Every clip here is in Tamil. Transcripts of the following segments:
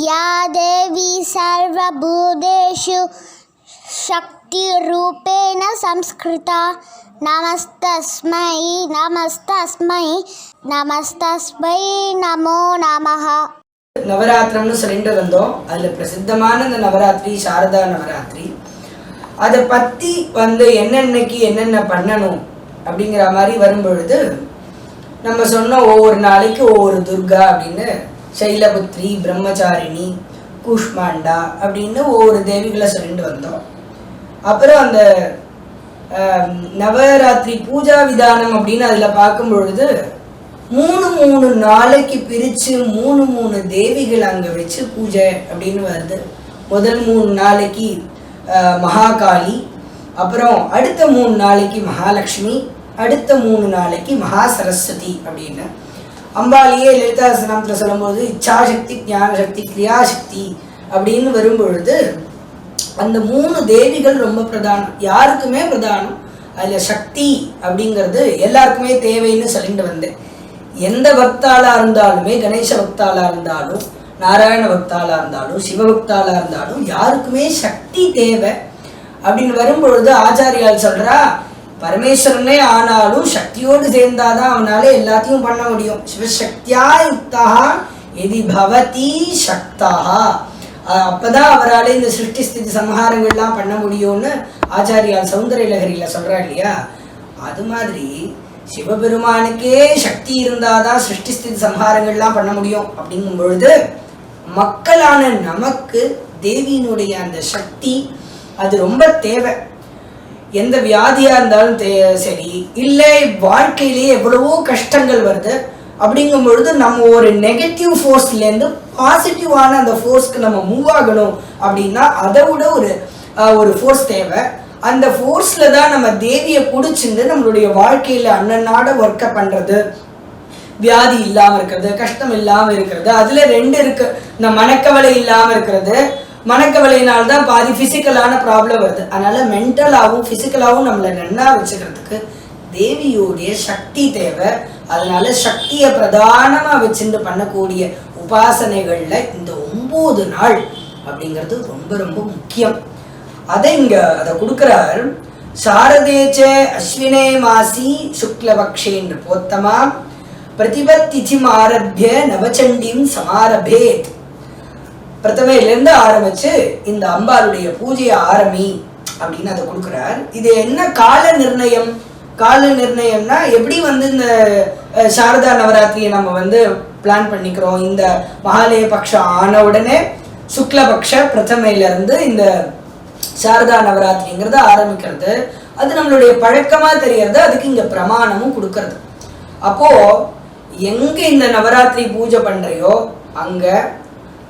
या देवी सर्वभूतेषु शक्तिरूपेण संस्कृता नमस्तस्मै नमस्तस्मै नमस्तस्मै नमो नमः நவராத்திரம்னு சொல்லிட்டு வந்தோம் அதுல பிரசித்தமான இந்த நவராத்திரி சாரதா நவராத்திரி அதை பத்தி வந்து என்னென்னைக்கு என்னென்ன பண்ணணும் அப்படிங்கிற மாதிரி வரும்பொழுது நம்ம சொன்ன ஒவ்வொரு நாளைக்கு ஒவ்வொரு துர்கா அப்படின்னு சைலபுத்ரி பிரம்மச்சாரிணி கூஷ்மாண்டா அப்படின்னு ஒவ்வொரு தேவிகளை சொல்லிட்டு வந்தோம். அப்புறம் அந்த நவராத்திரி பூஜா விதானம் அப்படின்னு அதில் பார்க்கும் பொழுது மூணு மூணு நாளைக்கு பிரித்து மூணு மூணு தேவிகள் அங்கே வச்சு பூஜை அப்படின்னு வருது. முதல் மூணு நாளைக்கு மகாகாளி அப்புறம் அடுத்த மூணு நாளைக்கு மகாலட்சுமி அடுத்த மூணு நாளைக்கு மகா சரஸ்வதி அப்படின்னு. அம்பாலியே லலிதாசனத்தில் சொல்லும்போது இச்சாசக்தி ஞானசக்தி கிரியாசக்தி அப்படின்னு வரும்பொழுது அந்த மூணு தேவிகள் ரொம்ப பிரதானம். யாருக்குமே பிரதானம் அதில் சக்தி அப்படிங்கிறது எல்லாருக்குமே தேவைன்னு சொல்லிட்டு வந்தேன். எந்த பக்தாளா இருந்தாலுமே கணேச பக்தாளா இருந்தாலும் நாராயண பக்தாலாக இருந்தாலும் சிவபக்தாலாக இருந்தாலும் யாருக்குமே சக்தி தேவை அப்படின்னு வரும்பொழுது ஆச்சாரியால் சொல்றா பரமேஸ்வரனே ஆனாலும் சக்தியோடு சேர்ந்தாதான் அவனால எல்லாத்தையும் பண்ண முடியும். சிவசக்தியா யுக்தா எதி பவதி சக்தா. அப்பதான் அவரால் இந்த சிருஷ்டி ஸ்திதி சம்ஹாரங்கள்லாம் பண்ண முடியும்னு ஆச்சாரியால் சௌந்தரிய லகரியில சொல்றா இல்லையா? அது மாதிரி சிவபெருமானுக்கே சக்தி இருந்தாதான் சிருஷ்டி ஸ்திதி சம்ஹாரங்கள்லாம் பண்ண முடியும். அப்படிங்கும் பொழுது மக்களான நமக்கு தேவியினுடைய அந்த சக்தி அது ரொம்ப தேவை. எந்த வியாதியா இருந்தாலும் சரி இல்லை வாழ்க்கையிலேயே எவ்வளவோ கஷ்டங்கள் வருது. அப்படிங்கும் பொழுது நம்ம ஒரு நெகட்டிவ் ஃபோர்ஸ்லேருந்து பாசிட்டிவான அந்த ஃபோர்ஸ்க்கு நம்ம மூவ் ஆகணும் அப்படின்னா அதை விட ஒரு ஒரு ஃபோர்ஸ் தேவை. அந்த ஃபோர்ஸில் தான் நம்ம தேவியை பிடிச்சிருந்து நம்மளுடைய வாழ்க்கையில் அன்னநாட ஒர்க்கை பண்ணுறது வியாதி இல்லாம இருக்கிறது கஷ்டம் இல்லாம இருக்கிறது. அதுல ரெண்டு இருக்கு. இந்த மனக்கவலை இல்லாம இருக்கிறது. மனக்கவலையினால் தான் பாதி பிசிக்கலான ப்ராப்ளம் வருது. அதனால மென்டலாகவும் பிசிக்கலாகவும் நம்மளை நன்னா வச்சுக்கிறதுக்கு தேவியோடைய சக்தி தேவை. அதனால சக்தியை பிரதானமாக வச்சுட்டு பண்ணக்கூடிய உபாசனைகளில் இந்த ஒம்பது நாள் அப்படிங்கிறது ரொம்ப ரொம்ப முக்கியம். அதை இங்க அதை கொடுக்கிறார். சாரதேச்ச அஸ்வினே மாசி சுக்லபக்ஷேன் போத்தமா பிரதிபத்திதிம் ஆரம்பிய நவச்சண்டியும் சமாரபேத். பிரதமையிலேருந்து ஆரம்பிச்சு இந்த அம்பாளுடைய பூஜையை ஆரம்பி அப்படின்னு அதை கொடுக்குறார். இது என்ன கால நிர்ணயம்? கால நிர்ணயம்னா எப்படி வந்து இந்த சாரதா நவராத்திரியை நம்ம வந்து பிளான் பண்ணிக்கிறோம்? இந்த மகாலய பக்ஷம் ஆன உடனே சுக்லபக்ஷ பிரதமையில இருந்து இந்த சாரதா நவராத்திரிங்கிறத ஆரம்பிக்கிறது. அது நம்மளுடைய பழக்கமாக தெரியறது அதுக்கு இங்கே பிரமாணமும் கொடுக்கறது. அப்போது எங்கே இந்த நவராத்திரி பூஜை பண்ணுறையோ அங்கே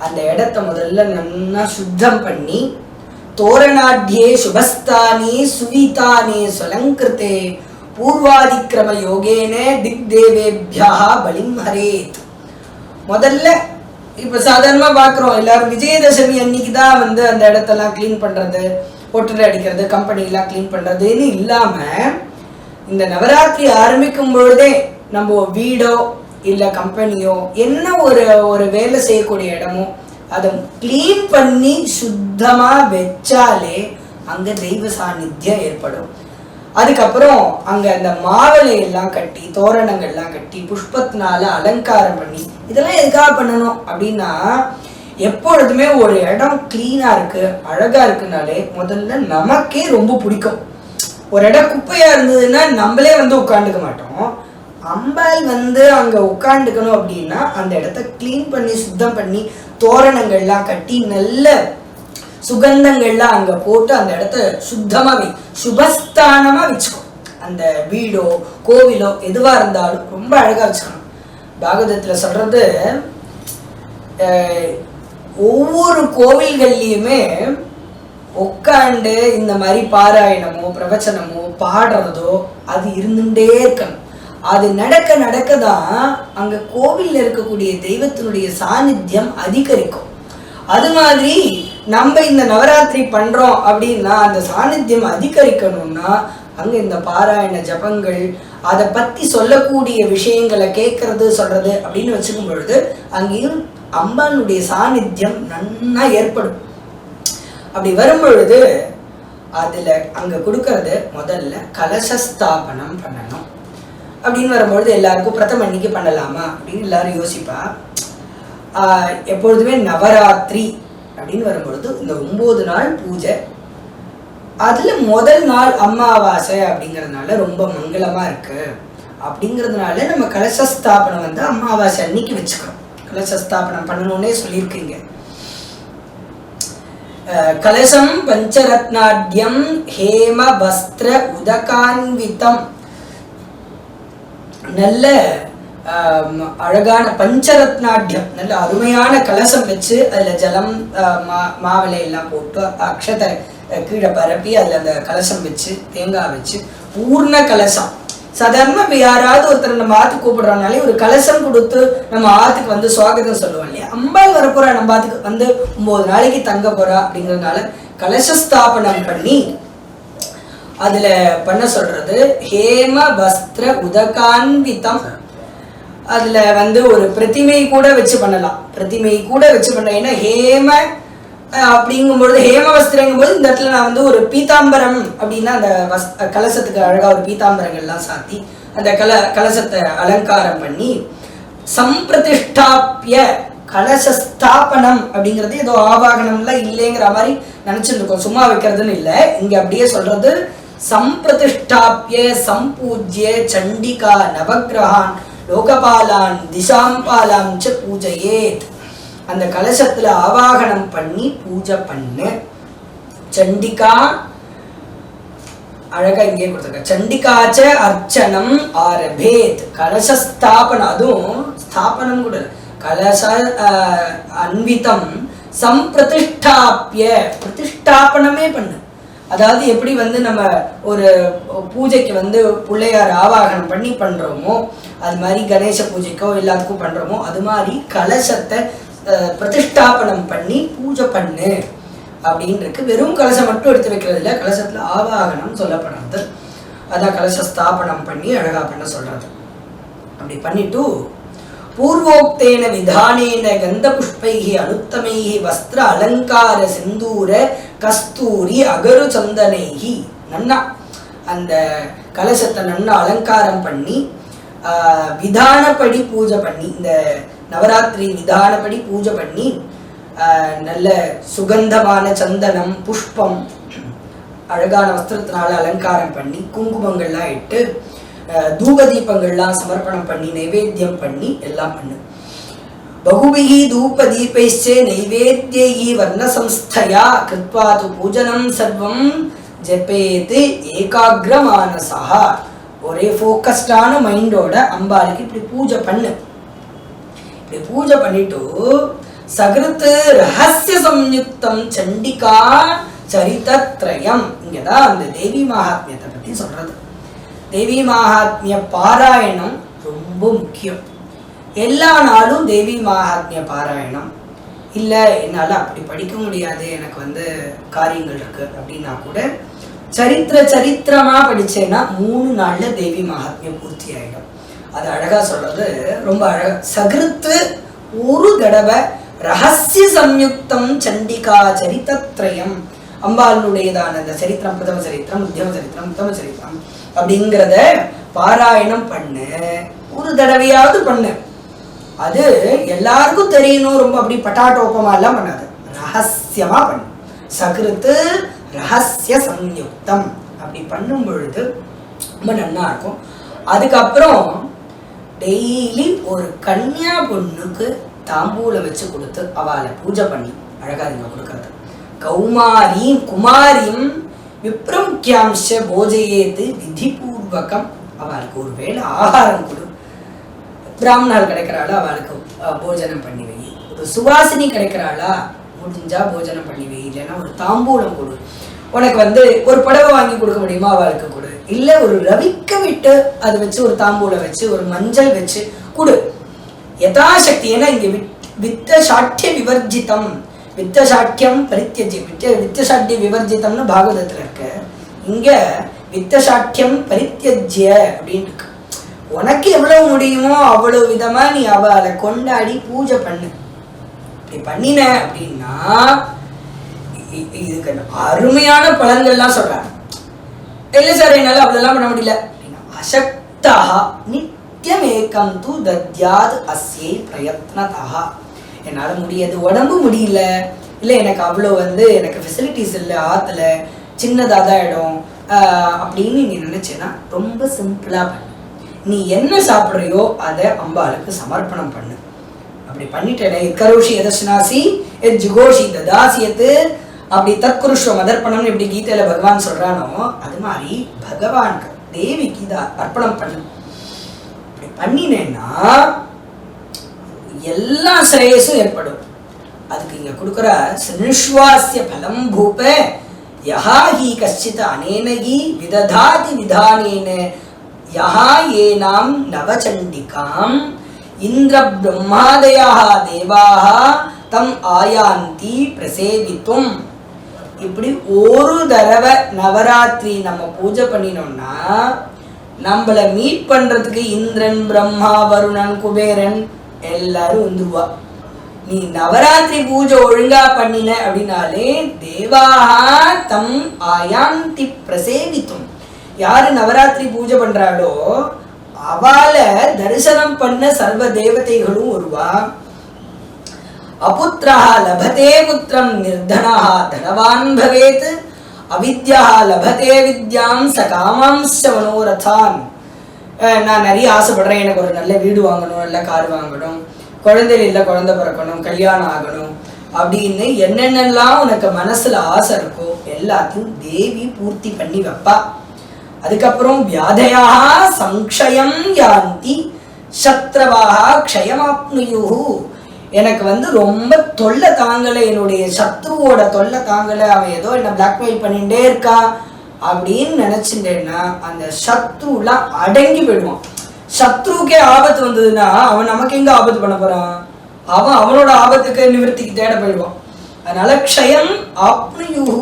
அந்த இடத்த முதல்ல நல்லா சுத்தம் பண்ணி தோரணாட்யே சுபஸ்தானே சுவிதானே சுலங்கிருத்தே பூர்வாதிக்கிரம யோகேன திக் தேவேபியா பலிம் ஹரேத். முதல்ல இப்ப சாதாரணமா பாக்குறோம் எல்லாரும் விஜயதசமி அன்னைக்கு தான் வந்து அந்த இடத்தெல்லாம் க்ளீன் பண்றது ஒட்டுரை அடிக்கிறது கம்பெனி எல்லாம் க்ளீன் பண்றதுன்னு இல்லாம இந்த நவராத்திரி ஆரம்பிக்கும் பொழுதே நம்ம வீடோ இல்லை கம்பெனியோ என்ன ஒரு ஒரு வேலை செய்யக்கூடிய இடமோ அதை க்ளீன் பண்ணி சுத்தமாக வச்சாலே அங்கே தெய்வ சாநித்தியம் ஏற்படும். அதுக்கப்புறம் அங்கே அந்த மாவலை எல்லாம் கட்டி தோரணங்கள்லாம் கட்டி புஷ்பத்தினால அலங்காரம் பண்ணி இதெல்லாம் எதுக்காக பண்ணணும் அப்படின்னா எப்பொழுதுமே ஒரு இடம் க்ளீனாக இருக்குது அழகாக இருக்குனாலே முதல்ல நமக்கே ரொம்ப பிடிக்கும். ஒரு இடம் குப்பையாக இருந்ததுன்னா நம்மளே வந்து உட்காந்துக்க மாட்டோம். அம்பாள் வந்து அங்க உட்காந்துக்கணும் அப்படின்னா அந்த இடத்த க்ளீன் பண்ணி சுத்தம் பண்ணி தோரணங்கள்லாம் கட்டி நல்ல சுகந்தங்கள்லாம் அங்க போட்டு அந்த இடத்த சுத்தமா வை சுபஸ்தானமா வச்சுக்கணும் அந்த வீடோ கோவிலோ எதுவா இருந்தாலும் ரொம்ப அழகா வச்சுக்கணும். பாகவதத்துல சொல்றது ஒவ்வொரு கோவில்கள்லயுமே உட்காண்டு இந்த மாதிரி பாராயணமோ பிரவச்சனமோ பாடுறதோ அது இருந்துட்டே இருக்கணும். அது நடக்க நடக்க தான் அங்க கோவில்ல இருக்கக்கூடிய தெய்வத்தினுடைய சாநித்தியம் அதிகரிக்கும். அது மாதிரி நம்ம இந்த நவராத்திரி பண்றோம் அப்படின்னா அந்த சாநித்தியம் அதிகரிக்கணும்னா அங்க இந்த பாராயண ஜபங்கள் அதை பத்தி சொல்லக்கூடிய விஷயங்களை கேட்கறது சொல்றது அப்படின்னு வச்சுக்கும் பொழுது அங்கேயும் அம்பானுடைய சாநித்தியம் நன்னா ஏற்படும். அப்படி வரும் பொழுது அதுல அங்க கொடுக்கறது முதல்ல கலசஸ்தாபனம் பண்ணணும். அப்படின்னு வரும்பொழுது எல்லாருக்கும் பிரதம அன்னைக்கு பண்ணலாமா அப்படின்னு எல்லாரும் யோசிப்பா. எப்பொழுதுமே நவராத்திரி அப்படின்னு வரும்பொழுது இந்த ஒன்பது நாள் பூஜை. அதில் முதல் நாள் அமாவாசை அப்படிங்கிறதுனால ரொம்ப மங்களமாக இருக்கு. அப்படிங்கிறதுனால நம்ம கலசஸ்தாபனம் வந்து அமாவாசை அன்னைக்கு வச்சுக்கிறோம். கலசஸ்தாபனம் பண்ணணும்னே சொல்லியிருக்கீங்க. கலசம் பஞ்சரத்னாட்யம் ஹேம வஸ்திர உதகான்விதம். நல்ல அழகான பஞ்சரத்னாட்யம் நல்ல அருமையான கலசம் வச்சு அதில் ஜலம் மா மாவிலை போட்டு அக்ஷதை கீழே பரப்பி அதில் அந்த கலசம் வச்சு தேங்காய் வச்சு பூர்ண கலசம். சாதாரணமா இப்போ யாராவது ஒருத்தர் நம்ம ஆத்துக்கு கூப்பிடுறோம்னாலே ஒரு கலசம் கொடுத்து நம்ம ஆற்றுக்கு வந்து சுவாகதம் சொல்லுவோம் இல்லையா? அம்பாள் வரப்போறா நம்ம ஆற்றுக்கு வந்து ஒம்பது நாளைக்கு தங்க போகிறா அப்படிங்கறதுனால கலசஸ்தாபனம் பண்ணி அதுல பண்ண சொல்றது ஹேம வஸ்திர உதகான்விதம். அதுல வந்து ஒரு பிரதிமை கூட வச்சு பண்ணலாம். பிரதிமை கூட வச்சு பண்ண ஏன்னா ஹேம அஹ், அப்படிங்கும்பொழுது ஹேம வஸ்திரங்கும்போது இந்த இடத்துல நான் வந்து ஒரு பீதாம்பரம் அப்படின்னா அந்த வஸ் கலசத்துக்கு அழகா ஒரு பீதாம்பரங்கள்லாம் சாத்தி அந்த கல கலசத்தை அலங்காரம் பண்ணி சம்பிரதிஷ்டாப்பிய கலச ஸ்தாபனம் அப்படிங்கிறது ஏதோ ஆவாகனம்லாம் இல்லைங்கிற மாதிரி நினைச்சிட்டு இருக்கோம் சும்மா வைக்கிறதுன்னு இல்லை. இங்க அப்படியே சொல்றது சம்பிரதிஷ்டாப்பிய சம்பூஜ்ய சண்டிகா நவகிரகான் லோகபாலான் திசாம்பாலான் ச பூஜையேத். அந்த கலசத்துல ஆவாகனம் பண்ணி பூஜை பண்ணு. சண்டிகா அழகா இங்கே கொடுத்துருக்க. சண்டிகாச்ச அர்ச்சனம் ஆரபேத். கலச ஸ்தாபனம் அதுவும் ஸ்தாபனம் கூட. கலச அன்விதம் சம்பிரதிஷ்டாப்பிய பிரதிஷ்டாபனமே பண்ணு. அதாவது எப்படி வந்து நம்ம ஒரு பூஜைக்கு வந்து பிள்ளையார் ஆவாகனம் பண்ணி பண்ணுறோமோ அது மாதிரி கணேச பூஜைக்கோ எல்லாத்துக்கும் பண்ணுறோமோ அது மாதிரி கலசத்தை பிரதிஷ்டாபனம் பண்ணி பூஜை பண்ணு அப்படின்னு வெறும் கலசம் மட்டும் எடுத்து வைக்கிறது இல்லை கலசத்தில் ஆவாகனம் சொல்லப்படுறது அதான் கலச ஸ்தாபனம் பண்ணி அழகாக பண்ண சொல்கிறது அப்படி பண்ணிவிட்டு பூர்வோக்தேன விதானேன கந்த புஷ்பைஹி அனுத்தமைஹி வஸ்திர அலங்கார சிந்தூர கஸ்தூரி அகரு சந்தனைகி நன்னா. அந்த கலசத்தை நன்னா அலங்காரம் பண்ணி விதானப்படி பூஜை பண்ணி இந்த நவராத்திரி விதானப்படி பூஜை பண்ணி நல்ல சுகந்தமான சந்தனம் புஷ்பம் அழகான வஸ்திரத்தினால அலங்காரம் பண்ணி குங்குமங்கள்லாம் இட்டு தூப தீபங்கள்லாம் சமர்ப்பணம் பண்ணி நைவேத்தியம் பண்ணி எல்லாம் பண்ணு. பகுபிகி தூப தீபைச்சே நைவேத்தியை வர்ணசம்ஸ்தயா கிருத்வா து பூஜனம் சர்வம் ஜெபேது ஏகாகிரமானசா ஒரே ஃபோக்கஸ்டான மைண்டோட அம்பாளுக்கு இப்படி பூஜை பண்ணு. இப்படி பூஜை பண்ணிட்டு சகிருத்து ரகசிய சம்யுக்தம் சண்டிகா சரிதத்ரயம். இங்கதான் அந்த தேவி மகாத்மியத்தை பத்தி சொல்றது. தேவி மகாத்மிய பாராயணம் ரொம்ப முக்கியம். எல்லா நாளும் தேவி மகாத்மிய பாராயணம். இல்லை என்னால் அப்படி படிக்க முடியாது எனக்கு வந்து காரியங்கள் இருக்கு அப்படின்னா கூட சரித்திர சரித்திரமா படிச்சேன்னா மூணு நாள்ல தேவி மகாத்மியம் பூர்த்தி ஆயிடும். அது அழகா சொல்றது ரொம்ப அழகா சகிருத்து ஒரு தடவை ரகசிய சம்யுக்தம் சண்டிகா சரிதத்ரயம் அம்பாளுடையதான அந்த சரித்திரம் பிரதம சரித்திரம் உத்தியம சரித்திரம் உத்தம சரித்திரம் அப்படிங்கிறத பாராயணம் பண்ணு. ஒரு தடவையாவது பண்ணு. அது எல்லாருக்கும் தெரியணும். ரொம்ப அப்படி பட்டாட்டோப்பமா எல்லாம் பண்ணாது. ரகசியமா பண்ணு. சகிருத்து ரகசிய சம்யுக்தம். அப்படி பண்ணும் பொழுது ரொம்ப நன்னா இருக்கும். அதுக்கப்புறம் டெய்லி ஒரு கன்னியா பொண்ணுக்கு தாம்பூலம் வச்சு கொடுத்து அவளை பூஜை பண்ணி அழகா இங்க கொடுக்கறது. கௌமாரீம் குமாரியும் விப்ரம்கியாம்ச போஜையேது விதிபூர்வகம். அவளுக்கு ஒரு வேளை ஆகாரம் கொடு. பிராமணர் கிடைக்கிறாளா? அவளுக்கு போஜனம் பண்ணி வை. ஒரு சுவாசினி கிடைக்கிறாளா? முடிஞ்சா போஜனம் பண்ணி வை. இல்லைன்னா ஒரு தாம்பூலம் கொடு. உனக்கு வந்து ஒரு புடவை வாங்கி கொடுக்க முடியுமா? அவளுக்கு கொடு. இல்லை ஒரு ரவிக்க விட்டு அதை வச்சு ஒரு தாம்பூலம் வச்சு ஒரு மஞ்சள் வச்சு கொடு. யதாசக்தி ஏன்னா இங்கே வித்- வித்த சாட்டிய விவர்ஜிதம். வித்த சாட்டியம் பரித்தியஜி. வித்த வித்த சாட்டிய விவர்ஜிதம்னு பாகவதத்துல இருக்கு. இங்க வித்த சாட்டியம் பரித்தியஜ்ய அப்படின்னு இருக்கு. உனக்கு எவ்வளவு முடியுமோ அவ்வளவு விதமா நீ அவளை கொண்டாடி பூஜை பண்ணு. இப்படி பண்ணின அப்படின்னா இதுக்கு அருமையான பலன்கள்லாம் சொல்றாங்க. இல்லை சார் என்னால அப்படிலாம் பண்ண முடியல. அசக்தா நித்தியம் ஏக்கம் தூ தத்யாது அஸ்யை பிரயத்னதா என்னால் முடியாது உடம்பு முடியல. இல்லை எனக்கு அவ்வளோ வந்து எனக்கு ஃபெசிலிட்டிஸ் இல்லை ஆற்றுல சின்னதாக தான் இடம். அப்படின்னு நீ நினச்சேன்னா ரொம்ப சிம்பிளாக பண்ணு. நீ என்ன சாப்பிட்றியோ அதை அம்பாளுக்கு சமர்ப்பணம் பண்ணு. அப்படி பண்ணிட்டேனே கரோஷி எதர்ஷனாசி எத் ஜுகோஷி ததாசியத்து அப்படி தத்குருஷ்வ மதர்ப்பணம்னு எப்படி கீதையில பகவான் சொல்றானோ அது மாதிரி பகவானுக்கு தேவிக்கு இதை அர்ப்பணம் பண்ணு. அப்படி பண்ணினேன்னா எல்லா ஸ்ரேயஸும் ஏற்படும். அதுக்கு இங்க கொடுக்குற சினுஷ்வாசிய பலம் பூப யஹா ஹி கஷ்டித் அனேனகி விததாதி விதானேன யஹா ஏனாம் நவச்சண்டிகாம் இந்திர பிரம்மாதயாக தேவாக தம் ஆயாந்தி பிரசேவித்தும். இப்படி ஒரு தடவை நவராத்திரி நம்ம பூஜை பண்ணினோம்னா நம்மளை மீட் பண்றதுக்கு இந்திரன் பிரம்மா வருணன் குபேரன் எல்லாரும் வந்துருவா. நீ நவராத்திரி பூஜை ஒழுங்கா பண்ணின அப்படின்னாலே தேவாகா தம் ஆயாந்தி பிரசேவித்தும். யாரு நவராத்திரி பூஜை பண்றாளோ அவளை தரிசனம் பண்ண சர்வ தேவதைகளும் வருவா. அபுத்திரா லபதே புத்திரம் நிர்தனா தனவான் பவேத். அவித்யா லபதே வித்யாம் ச காமாம்ச மனோரதான் நான் நிறைய ஆசைப்படுறேன். எனக்கு ஒரு நல்ல வீடு வாங்கணும் இல்லை கார் வாங்கணும் குழந்தைகள் இல்லை குழந்தை பிறக்கணும் கல்யாணம் ஆகணும் அப்படின்னு என்னென்னலாம் உனக்கு மனசுல ஆசை இருக்கோ எல்லாத்தையும் தேவி பூர்த்தி பண்ணி வைப்பா. அதுக்கப்புறம் வியாதையா சங்ஷயம் யாந்தி சத்ரவாக க்ஷயமாப்னுயூ எனக்கு வந்து ரொம்ப தொல்லை தாங்கலை. என்னுடைய சத்ருவோட தொல்லை தாங்கலை. அவன் ஏதோ என்ன பிளாக்மெயில் பண்ணிகிட்டே இருக்கான் அப்படின்னு நினைச்சுட்டேன்னா அந்த சத்ருல அடங்கி போயிடுவான். சத்ருக்கே ஆபத்து வந்ததுன்னா அவன் நமக்கு எங்க ஆபத்து பண்ண போறான்? அவன் அவனோட ஆபத்துக்கு நிவர்த்திக்கு தேட போயிடுவான். அதனால க்ஷயம் ஆப்னுயுஹு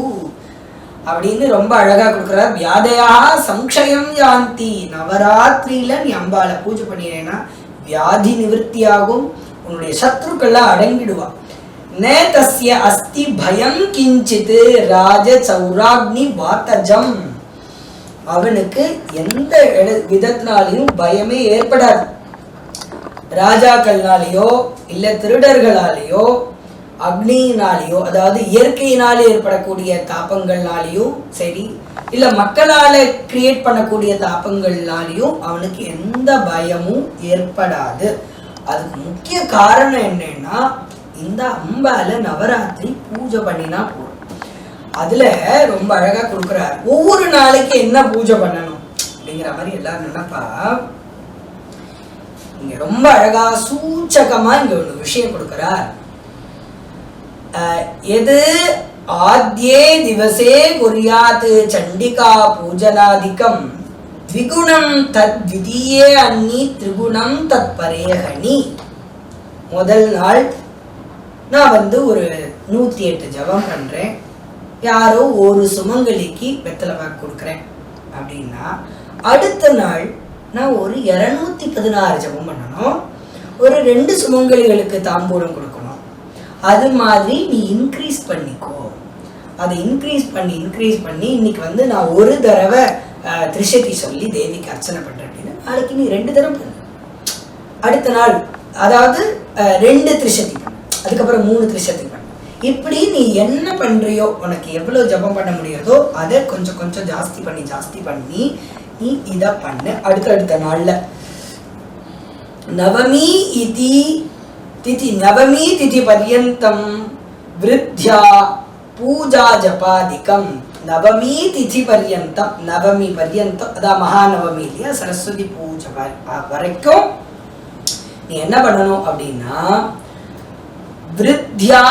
அப்படின்னு ரொம்ப அழகா கொடுக்குறார். வியாதையா சங்ஷயம் யாந்தி. நவராத்திரியில நீ அம்பால பூஜை பண்ணிடுறேன்னா வியாதி நிவர்த்தியாகும். உன்னுடைய சத்ருக்கள்லாம் அடங்கிடுவா ந அஸ்தி பயம் கிஞ்சித் ராஜ சௌராக்னி வாத்தஜம். அவனுக்கு எந்த விதத்தினாலையும் பயமே ஏற்படாது. ராஜாக்கள்னாலேயோ இல்லை திருடர்களாலேயோ அக்னியினாலேயோ அதாவது இயற்கையினாலே ஏற்படக்கூடிய தாபங்கள்னாலேயும் சரி இல்லை மக்களால் கிரியேட் பண்ணக்கூடிய தாபங்கள்னாலேயும் அவனுக்கு எந்த பயமும் ஏற்படாது. அதுக்கு முக்கிய காரணம் என்னன்னா இந்த அம்பால நவராத்திரி பூஜை பண்ணினா போதும். அதுல ரொம்ப அழகா கொடுக்குறார். ஒவ்வொரு நாளைக்கு என்ன பூஜை பண்ணணும் அப்படிங்கிற மாதிரி எல்லாரும் நினைப்பா? இங்க ரொம்ப அழகா சூச்சகமா இங்க ஒரு விஷயம் கொடுக்கிறார். அஹ், எது? ஆத்யே திவசே குர்யாத் சண்டிகா பூஜனாதிக்கம். த்விகுணம் தத் விதியே அன்னி திரிகுணம் தத் பரேகணி முதல் நாள் நான் வந்து ஒரு நூற்றி எட்டு ஜெபம் பண்ணுறேன் யாரோ ஒரு சுமங்கலிக்கு வெத்தலை பாக்கு கொடுக்குறேன். அப்படின்னா அடுத்த நாள் நான் ஒரு இரநூத்தி பதினாறு ஜெபம் பண்ணணும். ஒரு ரெண்டு சுமங்கலிகளுக்கு தாம்பூலம் கொடுக்கணும். அது மாதிரி நீ இன்க்ரீஸ் பண்ணிக்கோ. அதை இன்க்ரீஸ் பண்ணி இன்க்ரீஸ் பண்ணி இன்னைக்கு வந்து நான் ஒரு தடவை திரிசக்தி சொல்லி தேவிக்கு அர்ச்சனை பண்ணுறேன் அப்படின்னு நாளைக்கு நீ ரெண்டு தடவை பண்ணு. அடுத்த நாள் அதாவது ரெண்டு திரிசக்தி அதுக்கப்புறம் மூணு திரிசதி இப்படி நீ என்ன பண்றியோ உனக்கு எவ்வளவு ஜெபம் பண்ண முடியுதோ அதை கொஞ்சம் கொஞ்சம் ஜாஸ்தி பண்ணி ஜாஸ்தி பண்ணி நீ இதை பண்ணு. அடுத்த அடுத்த நாள்ல. நவமி இதி திதி நவமி திதி பர்யந்தம் விருத்யா பூஜா ஜபாதிகம். நவமி திதி பர்யந்தம் நவமி பர்யந்தம் அதான் மகாநவமி இல்லையா? சரஸ்வதி பூஜை வரைக்கும் நீ என்ன பண்ணணும் அப்படின்னா விருத்தியா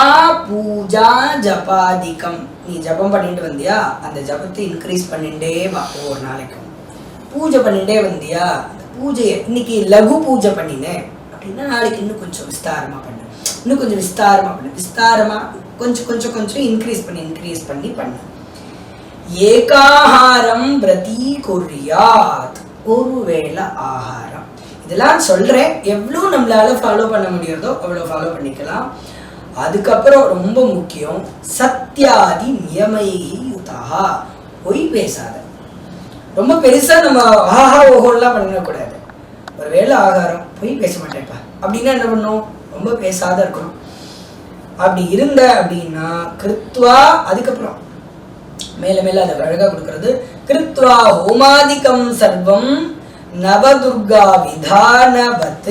பூஜா ஜபாதிகம். நீ ஜபம் பண்ணிட்டு வந்தியா? அந்த ஜபத்தை இன்க்ரீஸ் பண்ணிட்டே வா ஒவ்வொரு நாளைக்கும். பூஜை பண்ணிட்டே வந்தியா? அந்த பூஜையை இன்னைக்கு லகு பூஜை பண்ணினேன். அப்படின்னா நாளைக்கு இன்னும் கொஞ்சம் விஸ்தாரமா பண்ணு. இன்னும் கொஞ்சம் விஸ்தாரமா பண்ணு. விஸ்தாரமா கொஞ்சம் கொஞ்சம் கொஞ்சம் இன்க்ரீஸ் பண்ணி இன்க்ரீஸ் பண்ணி பண்ணு. ஏகாஹாரம் பிரதி கொரியாத். ஒருவேளை ஆகாரம் இதெல்லாம் சொல்கிறேன் எவ்வளோ நம்மளால் ஃபாலோ பண்ண முடியிறதோ அவ்வளோ ஃபாலோ பண்ணிக்கலாம். அதுக்கப்புறம் ரொம்ப முக்கியம் சத்யாதி நியமை யுதா பொய் பேசாத. ரொம்ப பெருசாக நம்ம ஆஹா ஓஹோலாம் பண்ணக்கூடாது. ஒருவேளை ஆகாரம் பொய் பேச மாட்டேன்ப்பா. அப்படின்னா என்ன பண்ணும்? ரொம்ப பேசாத இருக்கணும். அப்படி இருந்த அப்படின்னா கிருத்வா அதுக்கப்புறம். மேல மேல அதை அழகாக கொடுக்கறது. கிருத்வா ஹோமாதிக்கம் சர்வம் நவதுர்கா விதானவத்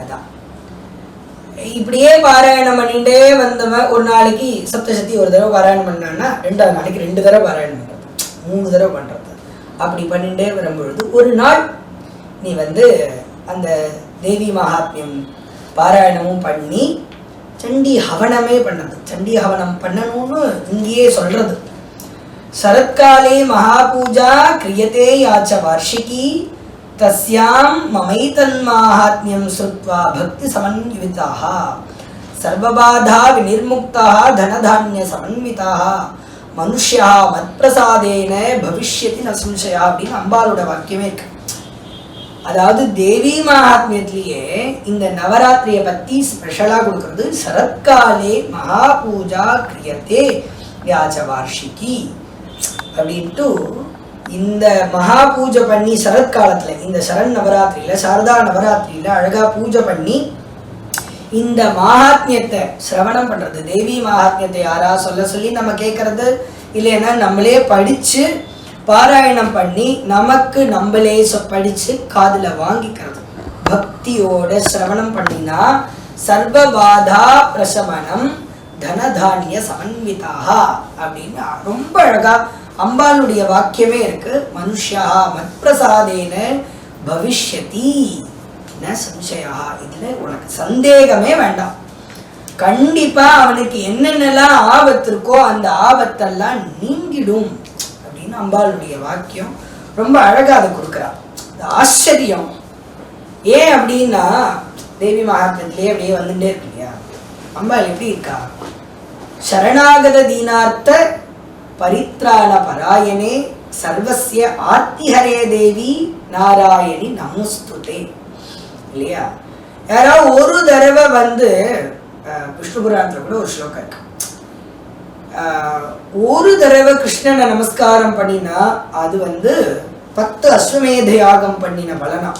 அதான். இப்படியே பாராயணம் பண்ணிட்டே வந்தவன் ஒரு நாளைக்கு சப்தசக்தி ஒரு தடவை பாராயணம் பண்ணான்னா ரெண்டாவது நாளைக்கு ரெண்டு தடவை பாராயணம் பண்றது. மூணு தடவை பண்றது. அப்படி பண்ணிட்டே வரும்பொழுது ஒரு நாள் நீ வந்து அந்த தேவி மகாத்மியம் பாராயணமும் பண்ணி சண்டி ஹவனமே பண்ணது. சண்டி ஹவனம் பண்ணணும்னு இங்கேயே சொல்றது. சரத்காலே மகாபூஜா கிரியதே யாச்ச வார்ஷிகி தஸ்யாம் மமைதன்மாஹாத்மியம் ஸ்ருத்வா பக்தி சமன்விதாः சர்வபாதா விநிர்முக்தாः தனதானிய சமன்விதாः மனுஷ்யா மத்பிரசாதேன பவிஷ்யத்தி ந சம்சயா அப்படின்னு அம்பாலோட வாக்கியமே இருக்கு. அதாவது தேவி மகாத்மியத்திலேயே இந்த நவராத்திரியை பற்றி ஸ்பெஷலாக கொடுக்கறது சரத்காலே மகா பூஜா கிரியத்தே வியாஜ வார்ஷிகி. அப்படின்ட்டு இந்த மகா பூஜை பண்ணி சரத்காலத்துல இந்த சரண் நவராத்திரியில சாரதா நவராத்திரியில அழகா பூஜை பண்ணி இந்த மகாத்மியத்தை சிரவணம் பண்றது தேவி மகாத்மியத்தை யாரா சொல்ல சொல்லி நம்ம கேட்குறது இல்லைன்னா நம்மளே படிச்சு பாராயணம் பண்ணி நமக்கு நம்மளே படித்து படிச்சு காதுல வாங்கிக்கிறது. பக்தியோட சிரவணம் பண்ணினா சர்வபாதா பிரசமனம் தனதானிய சமன்விதாக அப்படின்னு ரொம்ப அழகா அம்பாளுடைய வாக்கியமே இருக்கு. மனுஷா மத்பிரசாதேன பவிஷ்யதி. ந சம்சயா? இதுல உனக்கு சந்தேகமே வேண்டாம். கண்டிப்பா அவனுக்கு என்னென்னலாம் ஆபத்து இருக்கோ அந்த ஆபத்தெல்லாம் நீங்கிடும் அப்படின்னு அம்பாளுடைய வாக்கியம் ரொம்ப அழகா அதை கொடுக்குறான் ஆச்சரியம். ஏன் அப்படின்னா தேவி மகாத்மத்திலே அப்படியே வந்துட்டே இருக்கு இல்லையா? அம்பாள் எப்படி இருக்கா? சரணாகத தீனார்த்த பரித்ராண பராயணே சர்வசிய ஆர்த்திஹரே தேவி நாராயணி நமஸ்துதே. இல்லையா? யாராவது ஒரு தடவை வந்து அஹ், விஷ்ணு புராணத்தில் கூட ஒரு ஸ்லோகம் இருக்கு. ஒரு தடவை கிருஷ்ணனை நமஸ்காரம் பண்ணினா அது வந்து பத்து அஸ்வமேத யாகம் பண்ணின பலனா?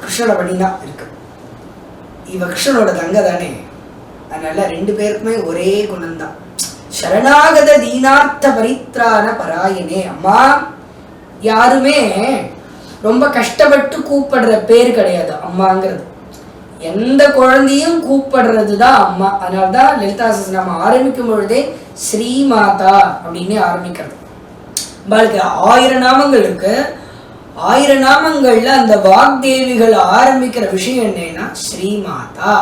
கிருஷ்ணனை பண்ணினா இருக்கு. இவ கிருஷ்ணனோட தங்க தானே அதனால ரெண்டு பேருக்குமே ஒரே குணம்தான். சரணாகத தீனார்த்த பரித்ரான பராயணே. அம்மா யாருமே ரொம்ப கஷ்டப்பட்டு கூப்பிடுற பேர் கிடையாது அம்மாங்கிறது. எந்த குழந்தையும் கூப்பிடுறது தான் அம்மா அதனால தான் லலிதா நம்ம ஆரம்பிக்கும் பொழுதே ஸ்ரீமாதா அப்படின்னு ஆரம்பிக்கிறது. பாளுக்கு ஆயிரம் நாமங்கள் இருக்கு. ஆயிரம் நாமங்கள்ல அந்த வாக்தேவிகள் ஆரம்பிக்கிற விஷயம் என்னன்னா ஸ்ரீமாதா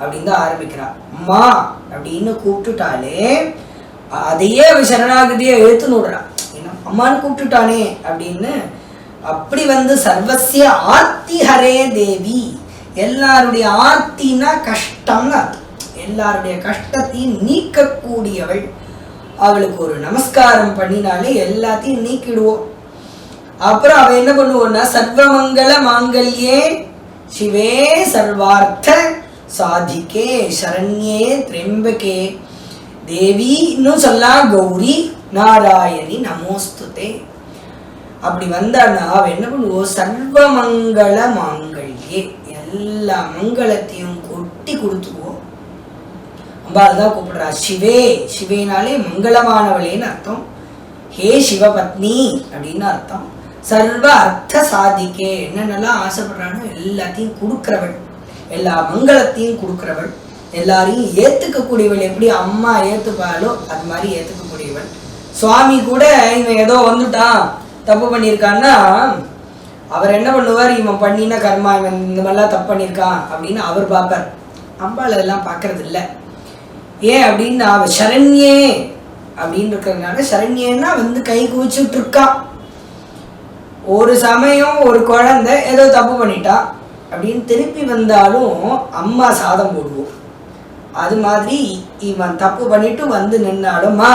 அப்படின்னு தான் ஆரம்பிக்கிறார் அம்மா அப்படின்னு கூப்பிட்டுட்டாலே அதையே அவன் சரணாகதியை எழுத்து விடுறான் ஏன்னா அம்மான்னு கூப்பிட்டுட்டானே அப்படின்னு அப்படி வந்து சர்வசிய ஆர்த்தி ஹரே தேவி. எல்லாருடைய ஆர்த்தினா கஷ்டம்னு அர்த்தம். எல்லாருடைய கஷ்டத்தையும் நீக்கக்கூடியவள். அவளுக்கு ஒரு நமஸ்காரம் பண்ணினாலே எல்லாத்தையும் நீக்கிடுவோம். அப்புறம் அவ என்ன பண்ணுவோம்னா சர்வமங்கள மாங்கல்யே சிவே சர்வார்த்த சாதிக்கே சரண்யே திரம்பகே தேவின்னு சொல்லா கௌரி நாராயணி நமோஸ்துதே. அப்படி வந்தான்னா அவ என்ன பண்ணுவோம் சர்வமங்கள மாங்கல்யே. எல்லா மங்களத்தையும் கொட்டி கொடுத்துருவோம் அம்பாள் தான் கூப்பிடுறா சிவே சிவேனாலே மங்களமானவளேன்னு அர்த்தம். ஹே சிவபத்னி அப்படின்னு அர்த்தம். சர்வ அர்த்த சாதிக்கே என்னென்னலாம் ஆசைப்படுறானோ எல்லாத்தையும் கொடுக்கிறவள். எல்லா மங்களத்தையும் கொடுக்கிறவள். எல்லாரையும் ஏற்றுக்கக்கூடியவள் எப்படி அம்மா ஏற்றுப்பாளோ அது மாதிரி ஏற்றுக்கக்கூடியவள் சுவாமி கூட இவன் ஏதோ வந்துட்டான் தப்பு பண்ணியிருக்கான்னா அவர் என்ன பண்ணுவார்? இவன் பண்ணின கர்மா இவன் இந்த மாதிரிலாம் தப்பு பண்ணியிருக்கான் அப்படின்னு அவர் பார்ப்பார். அம்பாள் அதெல்லாம் பார்க்கறது இல்லை ஏன் அப்படின்னு அவ சரண்யே அப்படின்னு இருக்கிறதுனால சரண்யன்னா வந்து கை குவிச்சுட்டு இருக்கான் ஒரு சமயம் ஒரு குழந்தை ஏதோ தப்பு பண்ணிட்டா அப்படின்னு திருப்பி வந்தாலும் அம்மா சாதம் போடுவோம். அது மாதிரி இவன் தப்பு பண்ணிட்டு வந்து நின்னாலும்மா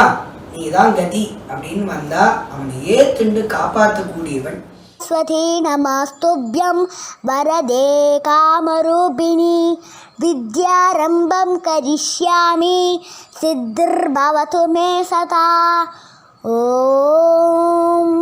நீ தான் கதி அப்படின்னு வந்தா அவனை ஏத்துண்டு காப்பாற்றக்கூடியவன் ஸ்வதீ நமஸ்துபியம் வரதே காமரூபிணி வித்யாரம்பம் கரிஷ்யாமி சித்திர்பவத்து மே சதா. ஓம்.